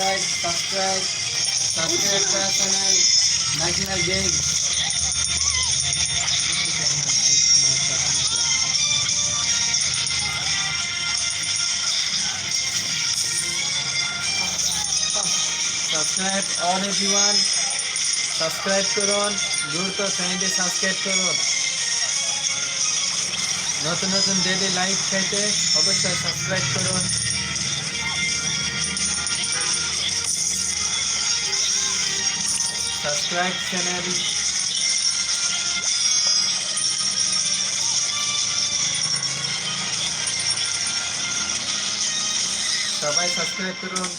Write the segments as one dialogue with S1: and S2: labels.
S1: subscribe, subscribe, subscribe to our channel, National Games. Subscribe all everyone subscribe করুন দ্রুত চ্যানেলটি subscribe করুন নতুন নতুন ডেলি লাইভ পেতে অবশ্যই সাবস্ক্রাইব করুন সাবস্ক্রাইব চ্যানেল সবাই সাবস্ক্রাইব করুন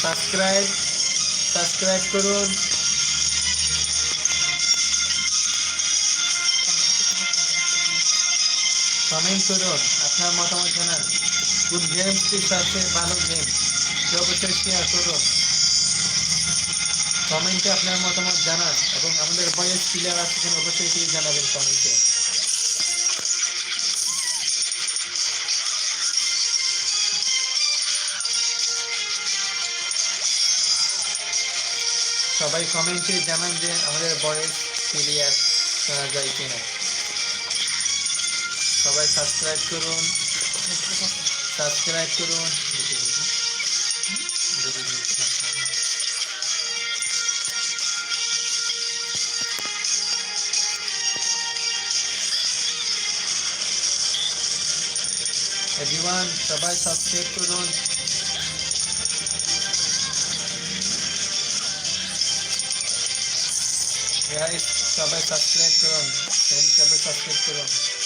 S1: সাবস্ক্রাইব সাবস্ক্রাইব করুন কমেন্ট করুন, আপনার মতামত জানান। কোন গেমসটি সবচেয়ে ভালো গেম অবশ্যই শেয়ার করুন। কমেন্টে আপনার মতামত জানান এবং আমাদের বয়স প্লেয়ার আছে কিনা অবশ্যই এটি জানাবেন কমেন্টে সবাই কমেন্টে জানান যে আমাদের বয়স ক্লিয়ার শোনা যায় কিনা। সবাই সাবস্ক্রাইব করুন। সাবস্ক্রাইব করুন। এভরিওয়ান সবাই সাবস্ক্রাইব করুন। গাইস সবাই সাবস্ক্রাইব করুন। চ্যানেল সবাই সাবস্ক্রাইব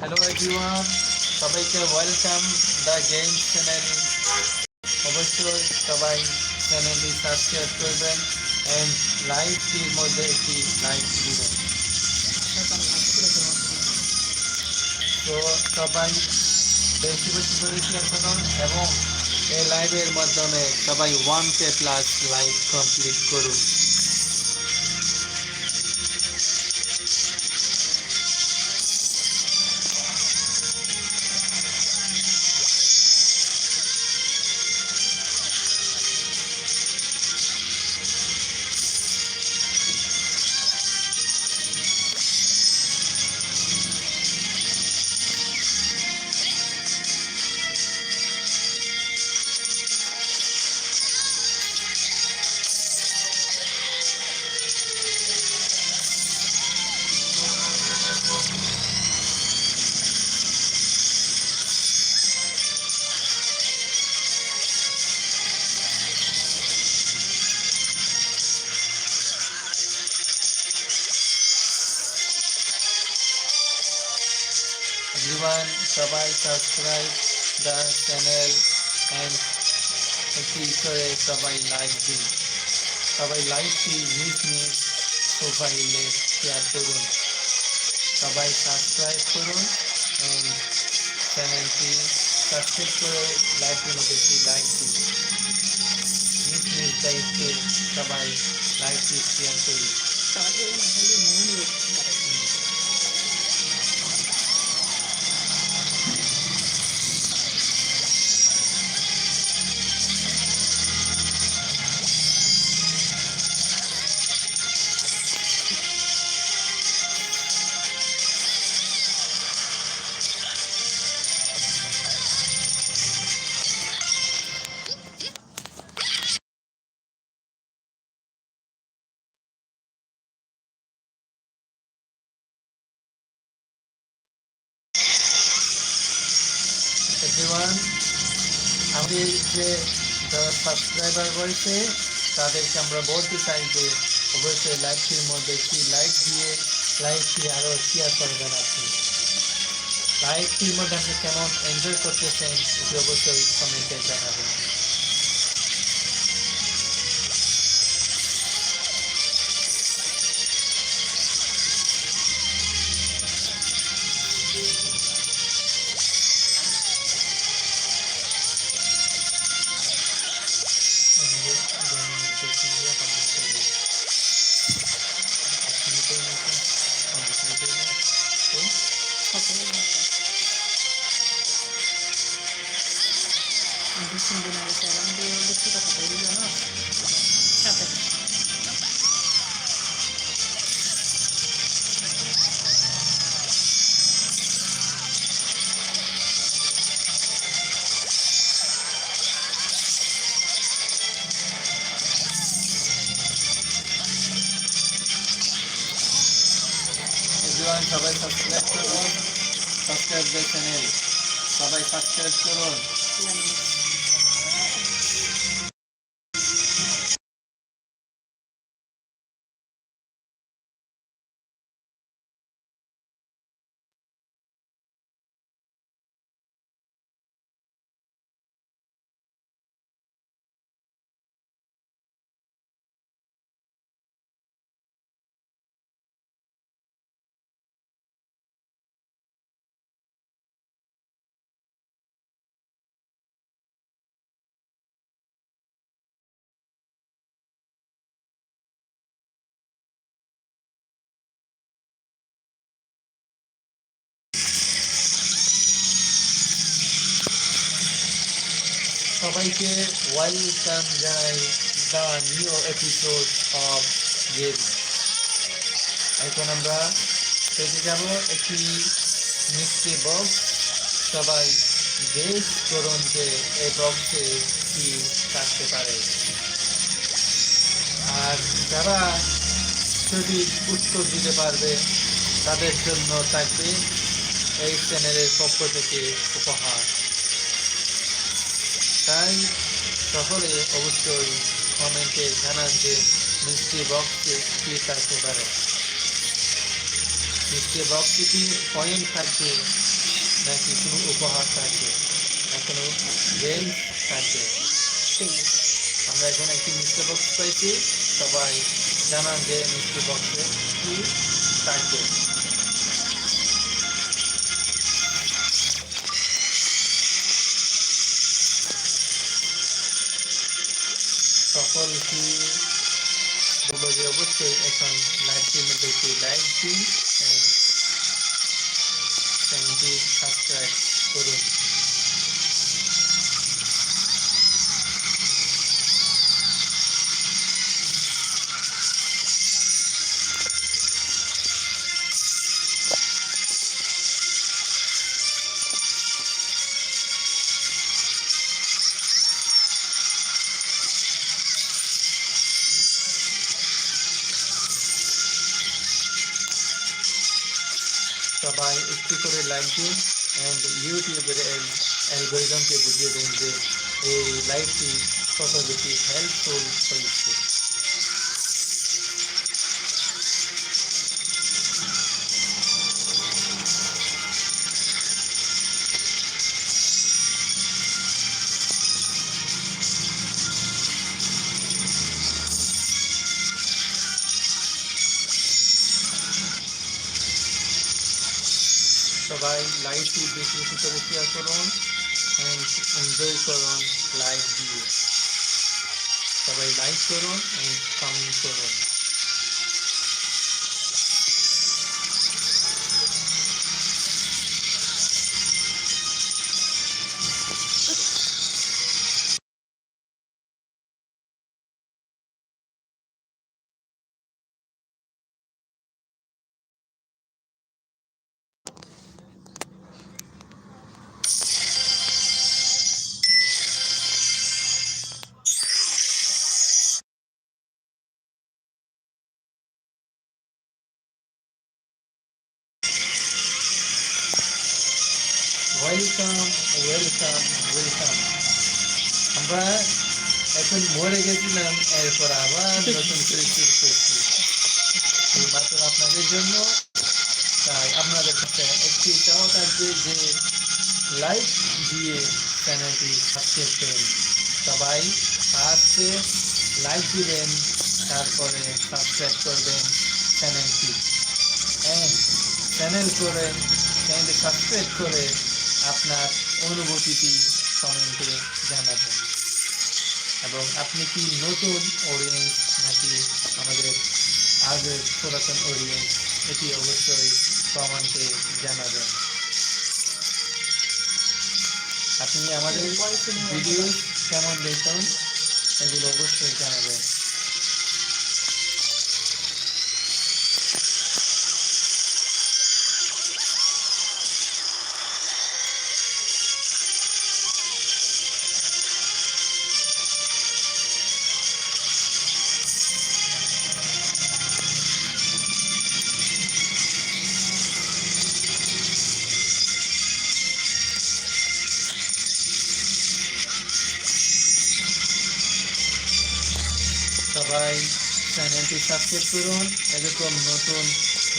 S1: হ্যালো এভরিওয়ান সবাইকে ওয়েলকাম দ্য গেম চ্যানেল অবশ্যই সবাই চ্যানেলটি সাবস্ক্রাইব করবেন অ্যান্ড লাইভটির মধ্যে একটি লাইক দিবেন। তো সবাই বেশি বেশি করে শেয়ার করুন এবং এই লাইভের মাধ্যমে সবাই one K plus live complete করুন। সবাই সাবস্ক্রাইব দ্য চ্যানেল অ্যান্ড একটি করে সবাই লাইক দিন সবাই লাইকটি নিজ নিজ প্রোফাইলে শেয়ার করুন সবাই সাবস্ক্রাইব করুন অ্যান্ড চ্যানেলটি সাবস্ক্রাইব করে লাইভটির মধ্যে একটি লাইক দিন নিজ নিজ দায়িত্বে সবাই লাইভটি শেয়ার করুন এভরিওয়ান আমাদের যে যারা সাবস্ক্রাইবার রয়েছে, তাদেরকে আমরা বলতে চাই যে, অবশ্যই লাইভটির মধ্যে একটি লাইক দিয়ে লাইভটি আরও শেয়ার করবেন আপনি লাইভটির মধ্যে আপনি কেমন এনজয় করতেছেন, সেটি অবশ্যই কমেন্টে জানাবেন।
S2: Hindi yung gusto ka pa kayo, ano? Sabi.
S1: Everyone সবাই সাবস্ক্রাইব করুন সাবস্ক্রাইব চ্যানেল সবাই সাবস্ক্রাইব করুন সবাইকে ওয়েলকাম জানাই the new episode of game এখন আমরা পেতে যাব একটি মিষ্টি বক্স। সবাই গেস করুন যে এই বক্সে কি থাকতে পারে? আর যারা সঠিক উত্তর দিতে পারবে, তাদের জন্য থাকবে এই চ্যানেলের পক্ষ থেকে উপহার। তাই সকলে অবশ্যই কমেন্টে জানান যে মিষ্টি বক্সে কী থাকতে পারে। মিষ্টি বক্সে কি পয়েন্ট থাকবে নাকি কোনো উপহার থাকবে? না কোনো গেম থাকবে. আমরা এখন একটি মিষ্টি বক্স পাইছি সবাই জানান যে মিষ্টি বক্সে কি থাকবে। অবশ্যই এখন লাইভটির মধ্যে একটি লাইক দিন চ্যানেলটি সাবস্ক্রাইব করুন। একটু করে লাইক দিন অ্যান্ড ইউটিউবের অ্যালগোরিজমকে বুঝিয়ে দিন যে এই লাইভটি কত বেশি হেল্পফুল হয়েছে। এনজয় করুন লাইভ দিয়ে সবাই লাইক করুন অ্যান্ড কমেন্ট করুন। ওয়েলকাম ওয়েলকাম আমরা এখন মরে গেছিলাম, এরপর আবার নতুন করে শুরু করছি। মাত্র আপনাদের জন্য। তাই আপনাদের কাছে একটি চাওয়া থাকবে যে, লাইক দিয়ে চ্যানেলটি সাবস্ক্রাইব করুন। সবাই ফার্স্টে লাইক দিবেন, তারপরে সাবস্ক্রাইব করবেন চ্যানেলটি। হ্যাঁ চ্যানেল করে চ্যানেলটি সাবস্ক্রাইব করে আপনার অনুভূতিটি কমেন্টে জানাবেন। এবং আপনি কি নতুন অডিয়েন্স নাকি আমাদের আগের পুরাতন অডিয়েন্স এটি অবশ্যই কমেন্টে জানাবেন। আপনি আমাদের ভিডিও কেমন দেখুন এগুলো অবশ্যই জানাবেন। চ্যানেলটি সাবস্ক্রাইব করুন। এরকম নতুন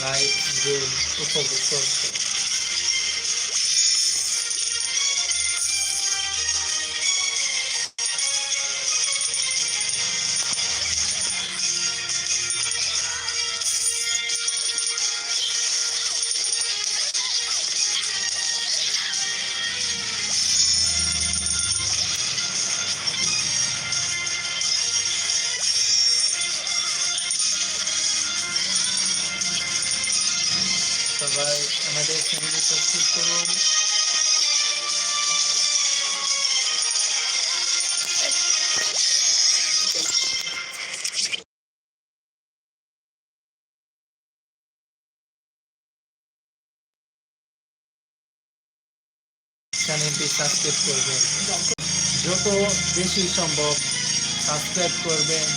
S1: লাইভ গেম উপভোগ করতে। চ্যানেলটি সাবস্ক্রাইব করবেন। যত বেশি সম্ভব সাবস্ক্রাইব করবেন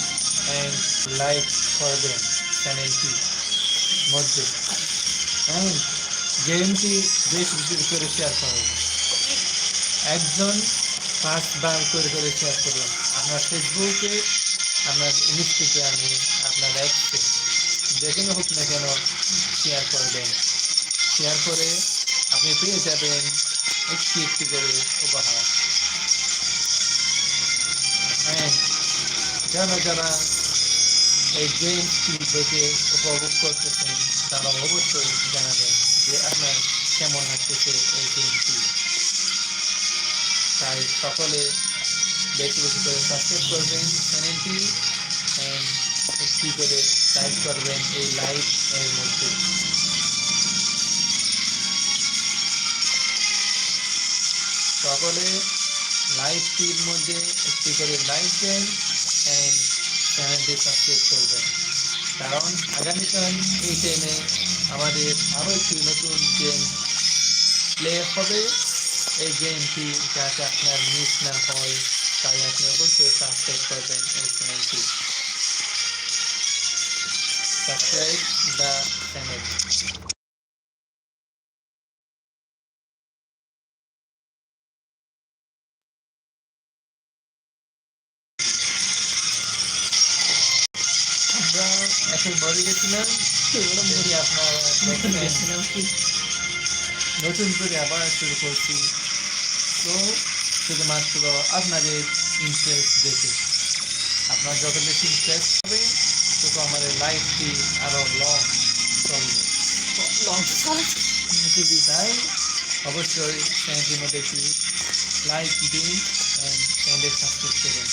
S1: অ্যান্ড লাইক করবেন চ্যানেলটি মধ্যে। অ্যান্ড গেমটি বেশি বেশি করে শেয়ার করুন একজন পাঁচবার করে করে শেয়ার করুন আপনার ফেসবুকে, আপনার ইনস্টাগ্রামে আপনার অ্যাপসে যেখানে হোক না কেন শেয়ার করবেন। শেয়ার করে আপনি পেয়ে যাবেন একটি একটি করে উপহার। অ্যান্ড যারা যারা এই গেমসটি দেখে উপভোগ করতেছেন, তারা অবশ্যই জানাবেন যে আপনার কেমন লাগতেছে এই গেমটি তাই সকলে বেশি বেশি করে সাবস্ক্রাইব করবেন চ্যানেলটি একটি করে লাইক করবেন এই লাইভ এর মধ্যে। সকলে লাইভটির মধ্যে একটি করে লাইক দেন অ্যান্ড চ্যানেলটি সাবস্ক্রাইব করবেন কারণ আগামীকাল এই টাইমে আমাদের আরও একটি নতুন গেম প্লে হবে। এই গেমটি যাতে আপনার মিস না হয় তাই আপনি অবশ্যই সাবস্ক্রাইব করবেন এই চ্যানেলটি সাবস্ক্রাইব দ্য চ্যানেল মরে গেছিলাম আপনারা নতুন করে। আবার শুরু করছি। তো শুধুমাত্র আপনাদের ইন্টারেস্ট দেখে। আপনার যত বেশি ইন্টারেস্ট হবে তত আমাদের লাইফটি আরও লং চলবে। তাই অবশ্যই চ্যানেলটির মধ্যে একটি লাইক দিন অ্যান্ড চ্যানেলটি সাবস্ক্রাইব করুন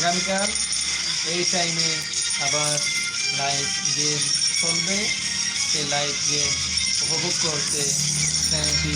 S1: আগামীকাল এই টাইমে আবার লাইভ গেম চলবে। সে লাইভ গেম উপভোগ করতে চ্যানেলটি